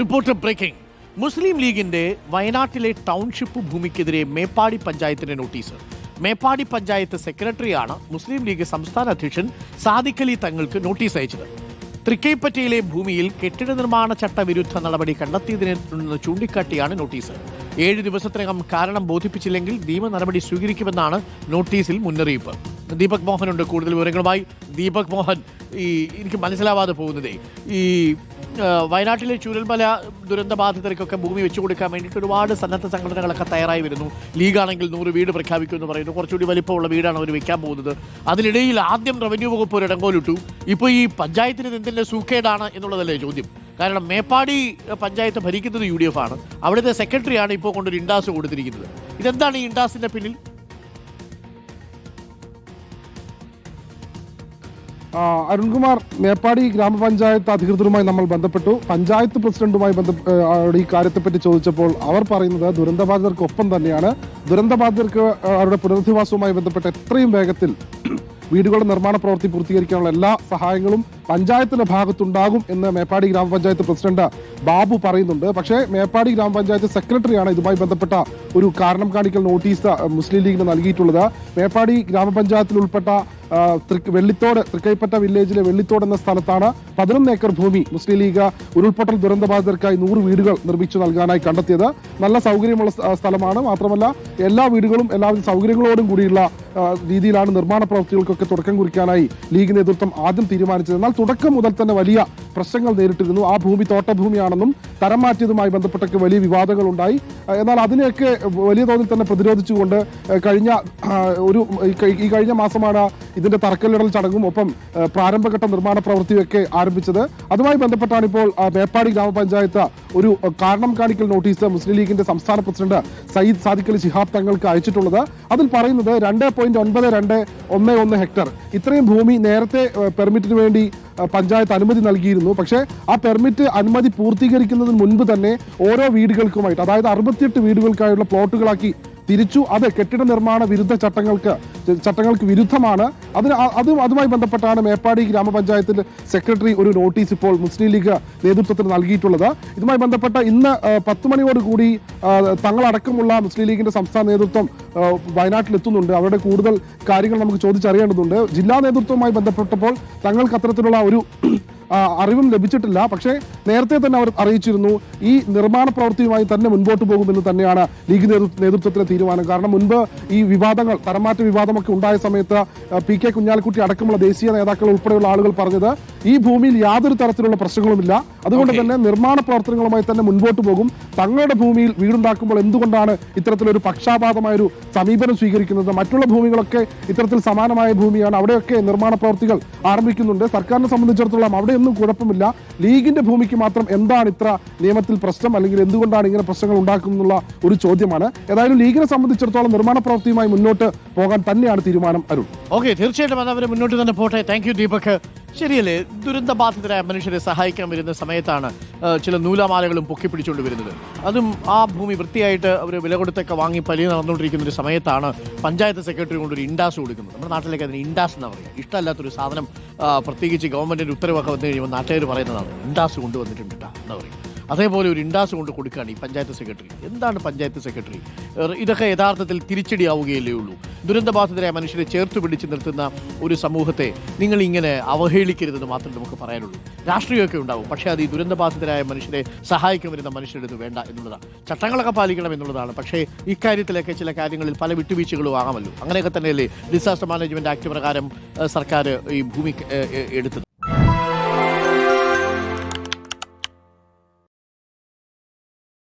Reporter breaking മുസ്ലിം ലീഗിന്റെ വയനാട്ടിലെ township ഭൂമിക്കെതിരെ Meppadi പഞ്ചായത്തിന്റെ നോട്ടീസ് മേപ്പാടി പഞ്ചായത്ത് സെക്രട്ടറിയാണ് മുസ്ലിം ലീഗ് സംസ്ഥാന അധ്യക്ഷൻ സാദിഖലി തങ്ങൾക്ക് നോട്ടീസ് അയച്ചത്. തൃക്കൈപ്പറ്റയിലെ ഭൂമിയിൽ കെട്ടിട നിർമ്മാണ ചട്ടവിരുദ്ധ നടപടി കണ്ടെത്തിയതിനെ തുടർന്ന് ചൂണ്ടിക്കാട്ടിയാണ് നോട്ടീസ് ഏഴ് ദിവസത്തിനകം കാരണം ബോധിപ്പിച്ചില്ലെങ്കിൽ നിയമ നടപടി സ്വീകരിക്കുമെന്നാണ് നോട്ടീസിൽ മുന്നറിയിപ്പ്. ദീപക് മോഹനുണ്ട് കൂടുതൽ വിവരങ്ങളുമായി. ദീപക് മോഹൻ ഈ എനിക്ക് മനസ്സിലാവാതെ പോകുന്നതേ ഈ വയനാട്ടിലെ ചുരൽമല ബാധിതർക്കൊക്കെ ഭൂമി വെച്ചു കൊടുക്കാൻ വേണ്ടിയിട്ട് ഒരുപാട് സന്നദ്ധ സംഘടനകളൊക്കെ തയ്യാറായി വരുന്നു. ലീഗാണെങ്കിൽ നൂറ് വീട് പ്രഖ്യാപിക്കുമെന്ന് പറയുന്നു. കുറച്ചുകൂടി വലിപ്പമുള്ള വീടാണ് അവർ വെക്കാൻ പോകുന്നത്. അതിനിടയിൽ ആദ്യം റവന്യൂ വകുപ്പ് ഒരു ഇടങ്കോലിട്ടു. ഇപ്പോൾ ഈ പഞ്ചായത്തിന് എന്തിന്റെ സൂക്കേടാണ് എന്നുള്ളതല്ലേ ചോദ്യം. കാരണം മേപ്പാടി പഞ്ചായത്ത് ഭരിക്കുന്നത് യു ഡി എഫ് ആണ്. അവിടുത്തെ സെക്രട്ടറിയാണ് ഇപ്പോൾ കൊണ്ടൊരു ഇൻഡാസ് കൊടുത്തിരിക്കുന്നത്. ഇതെന്താണ് ഈ ഇൻഡാസിന്റെ പിന്നിൽ? അരുൺകുമാർ മേപ്പാടി ഗ്രാമപഞ്ചായത്ത് അധികൃതരുമായി നമ്മൾ ബന്ധപ്പെട്ടു. പഞ്ചായത്ത് പ്രസിഡന്റുമായി ബന്ധ ഈ കാര്യത്തെപ്പറ്റി ചോദിച്ചപ്പോൾ അവർ പറയുന്നത് ദുരന്തബാധിതർക്കൊപ്പം തന്നെയാണ്. ദുരന്തബാധിതർക്ക് അവരുടെ പുനരധിവാസവുമായി ബന്ധപ്പെട്ട് എത്രയും വേഗത്തിൽ വീടുകളുടെ നിർമ്മാണ പ്രവൃത്തി പൂർത്തീകരിക്കാനുള്ള എല്ലാ സഹായങ്ങളും പഞ്ചായത്തിന്റെ ഭാഗത്തുണ്ടാകും എന്ന് മേപ്പാടി ഗ്രാമപഞ്ചായത്ത് പ്രസിഡന്റ് ബാബു പറയുന്നുണ്ട്. പക്ഷേ മേപ്പാടി ഗ്രാമപഞ്ചായത്ത് സെക്രട്ടറിയാണ് ഇതുമായി ബന്ധപ്പെട്ട ഒരു കാരണം കാണിക്കൽ നോട്ടീസ് മുസ്ലിം ലീഗിന് നൽകിയിട്ടുള്ളത്. മേപ്പാടി ഗ്രാമപഞ്ചായത്തിൽ ഉൾപ്പെട്ട വെള്ളിത്തോട് തൃക്കൈപ്പറ്റ വില്ലേജിലെ വെള്ളിത്തോട് എന്ന സ്ഥലത്താണ് പതിനൊന്ന് ഏക്കർ ഭൂമി മുസ്ലിം ലീഗ് ഉരുൾപൊട്ടൽ ദുരന്തബാധിതർക്കായി നൂറ് വീടുകൾ നിർമ്മിച്ചു നൽകാനായി കണ്ടെത്തിയത്. നല്ല സൗകര്യമുള്ള സ്ഥലമാണ്. മാത്രമല്ല എല്ലാ വീടുകളും എല്ലാവിധ സൗകര്യങ്ങളോടും കൂടിയുള്ള രീതിയിലാണ് നിർമ്മാണ പ്രവൃത്തികൾക്കൊക്കെ തുടക്കം കുറിക്കാനായി ലീഗ് നേതൃത്വം ആദ്യം തീരുമാനിച്ചത്. എന്നാൽ തുടക്കം മുതൽ തന്നെ വലിയ പ്രശ്നങ്ങൾ നേരിട്ടിരുന്നു. ആ ഭൂമി തോട്ടഭൂമിയാണെന്നും തരം മാറ്റിയതുമായി ബന്ധപ്പെട്ടൊക്കെ വലിയ വിവാദങ്ങൾ ഉണ്ടായി എന്നാൽ അതിനെയൊക്കെ വലിയ തോതിൽ തന്നെ പ്രതിരോധിച്ചുകൊണ്ട് കഴിഞ്ഞ ഒരു ഈ കഴി- ഈ കഴിഞ്ഞ മാസമാണ് ഇതിന്റെ തറക്കല്ലിടൽ ചടങ്ങും ഒപ്പം പ്രാരംഭഘട്ട നിർമ്മാണ പ്രവൃത്തിയൊക്കെ ആരംഭിച്ചത്. അതുമായി ബന്ധപ്പെട്ടാണ് ഇപ്പോൾ മേപ്പാടി ഗ്രാമപഞ്ചായത്ത് ഒരു കാരണം കാണിക്കൽ നോട്ടീസ് മുസ്ലിം ലീഗിന്റെ സംസ്ഥാന പ്രസിഡന്റ് സയ്യിദ് സാദിഖ് അലി ശിഹാബ് തങ്ങൾക്ക് അയച്ചിട്ടുള്ളത്. അതിൽ പറയുന്നത് രണ്ട് പോയിന്റ് ഒൻപത് രണ്ട് ഒന്ന് ഒന്ന് ഹെക്ടർ. ഇത്രയും ഭൂമി നേരത്തെ പെർമിറ്റിന് വേണ്ടി പഞ്ചായത്ത് അനുമതി നൽകിയിരുന്നു. പക്ഷേ ആ പെർമിറ്റ് അനുമതി പൂർത്തീകരിക്കുന്നതിന് മുൻപ് തന്നെ ഓരോ വീടുകൾക്കുമായിട്ട് അതായത് അറുപത്തിയെട്ട് വീടുകൾക്കായുള്ള പ്ലോട്ടുകളാക്കി തിരിച്ചു. അത് കെട്ടിട നിർമ്മാണ വിരുദ്ധ ചട്ടങ്ങൾക്ക് ചട്ടങ്ങൾക്ക് വിരുദ്ധമാണ്. അതിന് അതും അതുമായി ബന്ധപ്പെട്ടാണ് മേപ്പാടി ഗ്രാമപഞ്ചായത്തിൽ സെക്രട്ടറി ഒരു നോട്ടീസ് ഇപ്പോൾ മുസ്ലിം ലീഗ് നേതൃത്വത്തിന് നൽകിയിട്ടുള്ളത്. ഇതുമായി ബന്ധപ്പെട്ട ഇന്ന് പത്ത് മണിയോടുകൂടി തങ്ങളടക്കമുള്ള മുസ്ലിം ലീഗിന്റെ സംസ്ഥാന നേതൃത്വം വയനാട്ടിലെത്തുന്നുണ്ട്. അവരുടെ കൂടുതൽ കാര്യങ്ങൾ നമുക്ക് ചോദിച്ചറിയേണ്ടതുണ്ട്. ജില്ലാ നേതൃത്വവുമായി ബന്ധപ്പെട്ടപ്പോൾ തങ്ങൾക്ക് അത്തരത്തിലുള്ള ഒരു അറിവും ലഭിച്ചിട്ടില്ല. പക്ഷേ നേരത്തെ തന്നെ അവർ അറിയിച്ചിരുന്നു ഈ നിർമ്മാണ പ്രവൃത്തിയുമായി തന്നെ മുൻപോട്ട് പോകുമെന്ന് തന്നെയാണ് ലീഗ് നേതൃത്വത്തിന്റെ നേതൃത്വത്തിലെ തീരുമാനം. കാരണം മുൻപ് ഈ വിവാദങ്ങൾ തരമാറ്റ വിവാദമൊക്കെ ഉണ്ടായ സമയത്ത് പി കെ കുഞ്ഞാലിക്കുട്ടി അടക്കമുള്ള ദേശീയ നേതാക്കൾ ഉൾപ്പെടെയുള്ള ആളുകൾ പറഞ്ഞത് ഈ ഭൂമിയിൽ യാതൊരു തരത്തിലുള്ള പ്രശ്നങ്ങളുമില്ല. അതുകൊണ്ട് തന്നെ നിർമ്മാണ പ്രവർത്തനങ്ങളുമായി തന്നെ മുൻപോട്ട് പോകും. തങ്ങളുടെ ഭൂമിയിൽ വീടുണ്ടാക്കുമ്പോൾ എന്തുകൊണ്ടാണ് ഇത്തരത്തിലൊരു പക്ഷാപാതമായ ഒരു സമീപനം സ്വീകരിക്കുന്നത്? മറ്റുള്ള ഭൂമികളൊക്കെ ഇത്തരത്തിൽ സമാനമായ ഭൂമിയാണ്. അവിടെയൊക്കെ നിർമ്മാണ പ്രവൃത്തികൾ ആരംഭിക്കുന്നുണ്ട്. സർക്കാരിനെ സംബന്ധിച്ചിടത്തോളം അവിടെയൊന്നും കുഴപ്പമില്ല. ലീഗിന്റെ ഭൂമിക്ക് മാത്രം എന്താണ് ഇത്ര നിയമത്തിൽ പ്രശ്നം? അല്ലെങ്കിൽ എന്തുകൊണ്ടാണ് ഇങ്ങനെ പ്രശ്നങ്ങൾ ഉണ്ടാക്കുന്നുള്ള ഒരു ചോദ്യമാണ്. ഏതായാലും ലീഗിനെ സംബന്ധിച്ചിടത്തോളം നിർമ്മാണ പ്രവൃത്തിയുമായി മുന്നോട്ട് പോകാൻ തന്നെയാണ് തീരുമാനം അരുൺ. ഓക്കെ തീർച്ചയായിട്ടും അത് മുന്നോട്ട് തന്നെ പോട്ടെ. താങ്ക് യു ദീപക് ശരിയല്ലേ? ദുരന്തബാധിതരായ മനുഷ്യരെ സഹായിക്കാൻ വരുന്ന സമയത്താണ് ചില നൂലാമാലകളും പൊക്കി പിടിച്ചുകൊണ്ട് വരുന്നത്. അതും ആ ഭൂമി വൃത്തിയായിട്ട് അവർ വില കൊടുത്തൊക്കെ വാങ്ങി പലി നടന്നുകൊണ്ടിരിക്കുന്ന ഒരു സമയത്താണ് പഞ്ചായത്ത് സെക്രട്ടറി കൊണ്ട് ഒരു ഇൻഡാസ് കൊടുക്കുന്നത്. നമ്മുടെ നാട്ടിലേക്ക് അതിന് ഇൻഡാസ് എന്ന് പറയും ഇഷ്ടമല്ലാത്തൊരു സാധനം പ്രത്യേകിച്ച് ഗവൺമെന്റിന്റെ ഉത്തരവൊക്കെ വന്നു കഴിയുമ്പോൾ നാട്ടുകാർ പറയുന്നതാണ്. ഇൻഡാസ് കൊണ്ടുവന്നിട്ടുണ്ട് ട്ടാ എന്ന് പറയും അതേപോലെ ഒരു ഇൻഡാസ് കൊണ്ട് കൊടുക്കുകയാണ് ഈ പഞ്ചായത്ത് സെക്രട്ടറി. എന്താണ് പഞ്ചായത്ത് സെക്രട്ടറി? ഇതൊക്കെ യഥാർത്ഥത്തിൽ തിരിച്ചടിയാവുകയല്ലേ ഉള്ളൂ. ദുരന്തബാധിതരായ മനുഷ്യരെ ചേർത്ത് പിടിച്ച് നിർത്തുന്ന ഒരു സമൂഹത്തെ നിങ്ങൾ ഇങ്ങനെ അവഹേളിക്കരുതെന്ന് മാത്രമേ നമുക്ക് പറയാനുള്ളൂ. രാഷ്ട്രീയമൊക്കെ ഉണ്ടാവും. പക്ഷേ അത് ഈ ദുരന്തബാധിതരായ മനുഷ്യരെ സഹായിക്കാൻ വരുന്ന മനുഷ്യരുടെ വേണ്ട എന്നുള്ളതാണ്. ചട്ടങ്ങളൊക്കെ പാലിക്കണം എന്നുള്ളതാണ്. പക്ഷേ ഇക്കാര്യത്തിലൊക്കെ ചില കാര്യങ്ങളിൽ പല വിട്ടുവീഴ്ചകളും ആകാമല്ലോ. അങ്ങനെയൊക്കെ തന്നെയല്ലേ ഡിസാസ്റ്റർ മാനേജ്മെന്റ് ആക്ട് പ്രകാരം സർക്കാർ ഈ ഭൂമി എടുത്തത്.